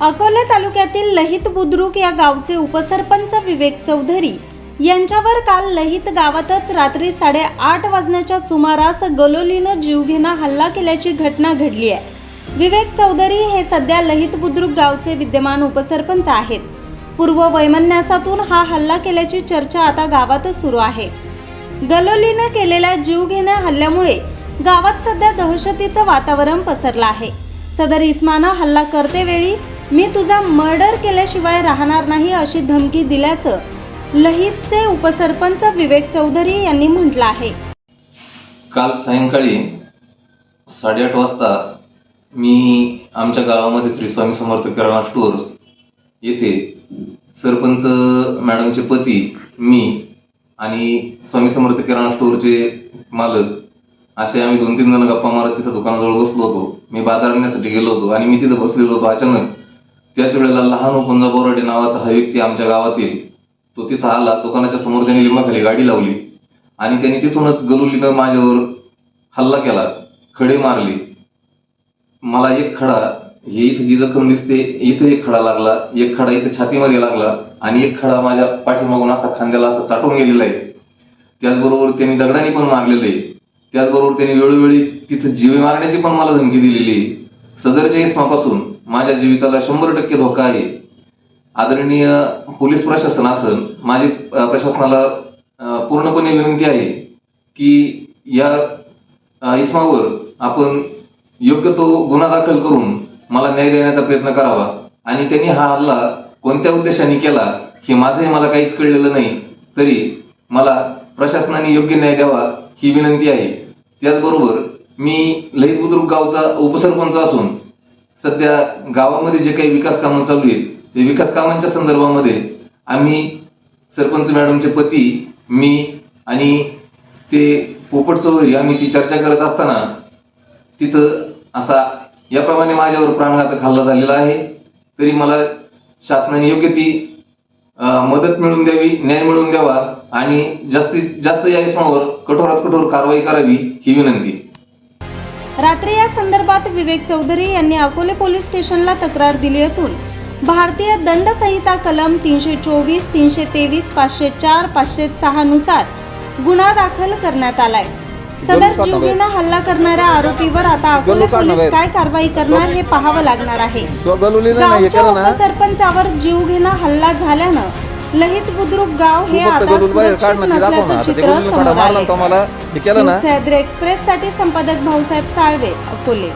अकोला तालुक्यातील लहित बुद्रुक या गावचे उपसरपंच विवेक चौधरी यांच्यावर काल लहित गावातच रात्री साडेआठ वाजण्याच्या सुमारास गलोलीनं जीवघेणा हल्ला केल्याची घटना घडली आहे. विवेक चौधरी हे सध्या लहित बुद्रुक गावचे विद्यमान उपसरपंच आहेत. पूर्व वैमन्यासातून हा हल्ला केल्याची चर्चा आता गावातच सुरू आहे. गलोलीनं केलेल्या जीवघेण्या हल्ल्यामुळे गावात सध्या दहशतीचं वातावरण पसरलं आहे. सदर इस्मानं हल्ला करतेवेळी मी तुझा मर्डर केल्याशिवाय राहणार नाही अशी धमकी दिल्याचं लहितचे उपसरपंच विवेक चौधरी यांनी म्हटलं आहे. काल सायंकाळी साडेआठ वाजता मी आमच्या गावामध्ये श्री स्वामी समर्थ किराणा स्टोअर्स येथे सरपंच मॅडमचे पती मी आणि स्वामी समर्थ किराणा स्टोअरचे मालक असे आम्ही दोन तीन जण गप्पा मारत तिथं दुकानाजवळ बसलो होतो. मी बाजार आणण्यासाठी गेलो होतो आणि मी तिथं बसलेलो होतो अचानक. त्याच वेळेला लहान ओपंजा बोराडे नावाचा हा व्यक्ती आमच्या गावातील तो तिथं आला. दुकानाच्या समोर त्याने लिंबाखाली गाडी लावली आणि त्यांनी तिथूनच गलुलीनं माझ्यावर हल्ला केला. खडे मारले. मला एक खडा हे इथं जी जखम दिसते इथं एक खडा लागला. एक खडा इथं छातीमध्ये लागला आणि एक खडा माझ्या पाठीमागून असा खांद्याला असा चाटून गेलेला आहे. त्याचबरोबर त्यांनी दगडाने पण मारलेलं. आहे त्याचबरोबर त्यांनी वेळोवेळी तिथं जीवे मारण्याची पण मला धमकी दिलेली आहे. सदरच्या इसमापासून माझ्या जीविताला शंभर टक्के धोका आहे. आदरणीय पोलीस प्रशासन असन माझी प्रशासनाला पूर्णपणे विनंती आहे की या इस्मावर आपण योग्य तो गुन्हा दाखल करून मला न्याय देण्याचा प्रयत्न करावा. आणि त्यांनी हा हल्ला कोणत्या उद्देशाने केला हे माझंही मला काहीच कळलेलं नाही. तरी मला प्रशासनाने योग्य न्याय द्यावा ही विनंती आहे. त्याचबरोबर मी लहित बुद्रुक गावचा उपसरपंच असून सध्या गावामध्ये जे काही विकास कामं चालू आहेत ते विकास कामांच्या संदर्भामध्ये आम्ही सरपंच मॅडमचे पती मी आणि ते पोपट चौधरी आम्ही ती चर्चा करत असताना तिथं असा याप्रमाणे माझ्यावर प्राणघातक हल्ला झालेला आहे. तरी मला शासनाने योग्य ती मदत मिळवून द्यावी न्याय मिळवून द्यावा आणि जास्तीत जास्त या इसमावर कठोरात कठोर कारवाई करावी ही विनंती. रात्री या संदर्भात विवेक चौधरी यांनी अकोले पोलीस स्टेशनला तक्रार दिली असून भारतीय दंड संहिता कलम तीनशे चोवीस तीनशे तेवीस पाचशे चार पाचशे सहा नुसार गुन्हा दाखल करण्यात आलाय. सदर जीवघेणा हल्ला करणाऱ्या आरोपीवर आता अकोले पोलीस काय कारवाई करणार हे पाहावं लागणार आहे. गावच्या उपसरपंचावर जीवघेणा हल्ला झाल्यानं लहित बुद्रुक गाव हे आता सुरक्षित. नसल्याचं चित्र समोर आले न्यूज सह्याद्री एक्सप्रेस साठी संपादक भाऊसाहेब साळवे अकोले